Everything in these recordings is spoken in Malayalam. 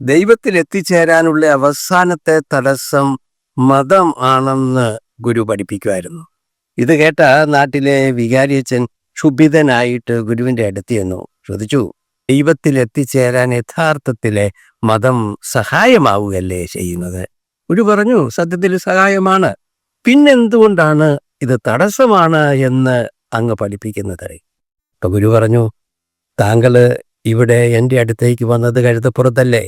ദൈവത്തിൽ എത്തിച്ചേരാനുള്ള അവസാനത്തെ തടസ്സം മതം ആണെന്ന് ഗുരു പഠിപ്പിക്കുമായിരുന്നു. ഇത് കേട്ട നാട്ടിലെ വികാരിയച്ചൻ ക്ഷുഭിതനായിട്ട് ഗുരുവിന്റെ അടുത്ത് ചെന്നു. ചോദിച്ചു ദൈവത്തിൽ എത്തിച്ചേരാൻ യഥാർത്ഥത്തിലെ മതം സഹായമാവുകയല്ലേ ചെയ്യുന്നത്? ഗുരു പറഞ്ഞു സത്യത്തിൽ സഹായമാണ്. പിന്നെന്തുകൊണ്ടാണ് ഇത് തടസ്സമാണ് എന്ന് അങ്ങ് പഠിപ്പിക്കുന്നത്? അപ്പൊ ഗുരു പറഞ്ഞു താങ്കൾ ഇവിടെ എന്റെ അടുത്തേക്ക് വന്നത് കഴുതപ്പുറത്തല്ലേ?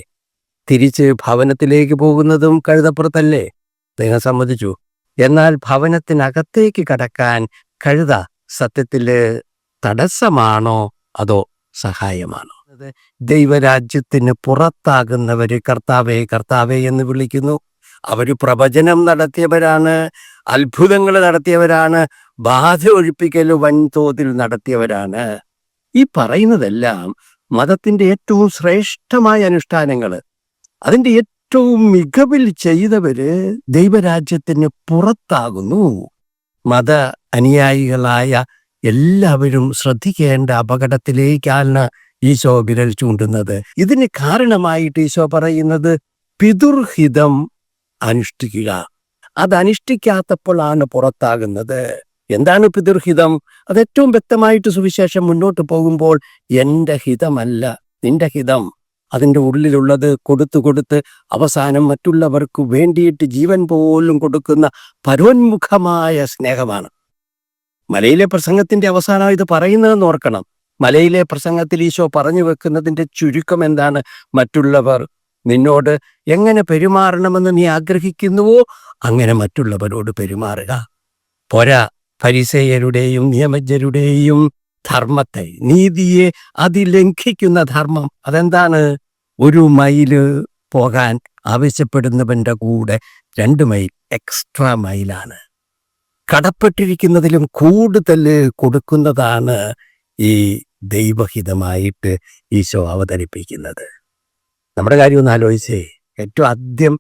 തിരിച്ച് ഭവനത്തിലേക്ക് പോകുന്നതും കഴുതപ്പുറത്തല്ലേ? അദ്ദേഹം സമ്മതിച്ചു. എന്നാൽ ഭവനത്തിനകത്തേക്ക് കടക്കാൻ കഴുത സത്യത്തിൽ തടസ്സമാണോ? അതോ സഹായമാണോ? ദൈവരാജ്യത്തിന് പുറത്താകുന്നവര് കർത്താവേ കർത്താവേ എന്ന് വിളിക്കുന്നു. അവർ പ്രവചനം നടത്തിയവരാണ് അത്ഭുതങ്ങൾ നടത്തിയവരാണ് ബാധ ഒഴിപ്പിക്കൽ വൻതോതിൽ നടത്തിയവരാണ്. ഈ പറയുന്നതെല്ലാം മതത്തിന്റെ ഏറ്റവും ശ്രേഷ്ഠമായ അനുഷ്ഠാനങ്ങൾ. അതിന്റെ ഏറ്റവും മികവിൽ ചെയ്തവര് ദൈവരാജ്യത്തിന് പുറത്താകുന്നു. മത അനുയായികളായ എല്ലാവരും ശ്രദ്ധിക്കേണ്ട അപകടത്തിലേക്കാണ് ഈശോ വിരൽ ചൂണ്ടുന്നത്. ഇതിന് കാരണമായിട്ട് ഈശോ പറയുന്നത് പിതുർഹിതം അനുഷ്ഠിക്കുക. അത് അനുഷ്ഠിക്കാത്തപ്പോഴാണ് പുറത്താകുന്നത്. എന്താണ് പിതൃഹിതം? അത് ഏറ്റവും വ്യക്തമായിട്ട് സുവിശേഷം മുന്നോട്ട് പോകുമ്പോൾ എന്റെ ഹിതമല്ല നിന്റെ ഹിതം. അതിന്റെ ഉള്ളിലുള്ളത് കൊടുത്തു കൊടുത്ത് അവസാനം മറ്റുള്ളവർക്ക് വേണ്ടിയിട്ട് ജീവൻ പോലും കൊടുക്കുന്ന പരോന്മുഖമായ സ്നേഹമാണ്. മലയിലെ പ്രസംഗത്തിന്റെ അവസാനം ഇത് പറയുന്നതെന്ന് ഓർക്കണം. മലയിലെ പ്രസംഗത്തിൽ ഈശോ പറഞ്ഞു വെക്കുന്നതിന്റെ ചുരുക്കം എന്താണ്? മറ്റുള്ളവർ നിന്നോട് എങ്ങനെ പെരുമാറണമെന്ന് നീ ആഗ്രഹിക്കുന്നുവോ അങ്ങനെ മറ്റുള്ളവരോട് പെരുമാറുക. പോരാ ഫരിസേയരുടെയും നിയമജ്ഞരുടെയും ധർമ്മത്തെ നീതിയെ അതിലംഘിക്കുന്ന ധർമ്മം. അതെന്താണ്? ഒരു മൈൽ പോകാൻ ആവശ്യപ്പെടുന്നവന്റെ കൂടെ രണ്ട് മൈൽ എക്സ്ട്രാ മൈലാണ്. കടപ്പെട്ടിരിക്കുന്നതിലും കൂടുതൽ കൊടുക്കുന്നതാണ് ഈ ദൈവഹിതമായിട്ട് ഈശോ അവതരിപ്പിക്കുന്നത്. നമ്മുടെ കാര്യം ഒന്ന് ആലോചിച്ചേ. ഏറ്റവും ആദ്യം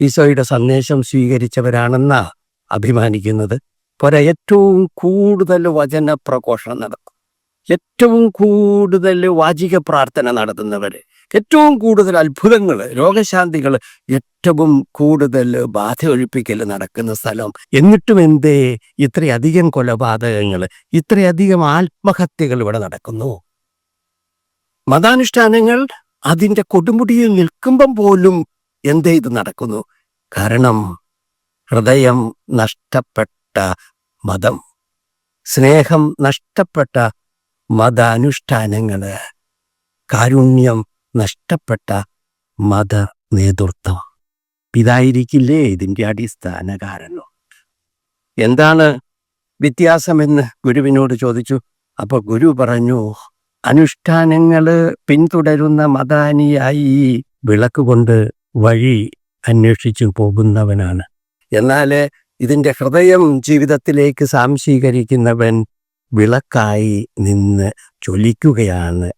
ഈശോയുടെ സന്ദേശം സ്വീകരിച്ചവരാണെന്നാ അഭിമാനിക്കുന്നത്. പോരാ ഏറ്റവും കൂടുതൽ വചന പ്രഘോഷണം നടത്തും ഏറ്റവും കൂടുതൽ വാചിക പ്രാർത്ഥന നടത്തുന്നവർ ഏറ്റവും കൂടുതൽ അത്ഭുതങ്ങൾ രോഗശാന്തികൾ ഏറ്റവും കൂടുതൽ ബാധ ഒഴിപ്പിക്കൽ നടക്കുന്ന സ്ഥലം. എന്നിട്ടും എന്തേ ഇത്രയധികം കൊലപാതകങ്ങൾ ഇത്രയധികം ആത്മഹത്യകൾ ഇവിടെ നടക്കുന്നു. മതാനുഷ്ഠാനങ്ങൾ അതിന്റെ കൊടുമുടിയിൽ നിൽക്കുമ്പം പോലും എന്തേ ഇത് നടക്കുന്നു. കാരണം ഹൃദയം നഷ്ടപ്പെട്ട മതം സ്നേഹം നഷ്ടപ്പെട്ട മതാനുഷ്ഠാനങ്ങൾ കാരുണ്യം നഷ്ടപ്പെട്ട മത നേതൃത്വം ഇതായിരിക്കില്ലേ ഇതിന്റെ അടിസ്ഥാന കാരണം? എന്താണ് വ്യത്യാസമെന്ന് ഗുരുവിനോട് ചോദിച്ചു. അപ്പൊ ഗുരു പറഞ്ഞു അനുഷ്ഠാനങ്ങൾ പിന്തുടരുന്ന മതാനിയായി വിളക്ക് കൊണ്ട് വഴി അന്വേഷിച്ചു പോകുന്നവനാണ്. എന്നാൽ ഇതിന്റെ ഹൃദയം ജീവിതത്തിലേക്ക് സാംശീകരിക്കുന്നവൻ വിളക്കായി നിന്ന് ജ്വലിക്കുകയാണ്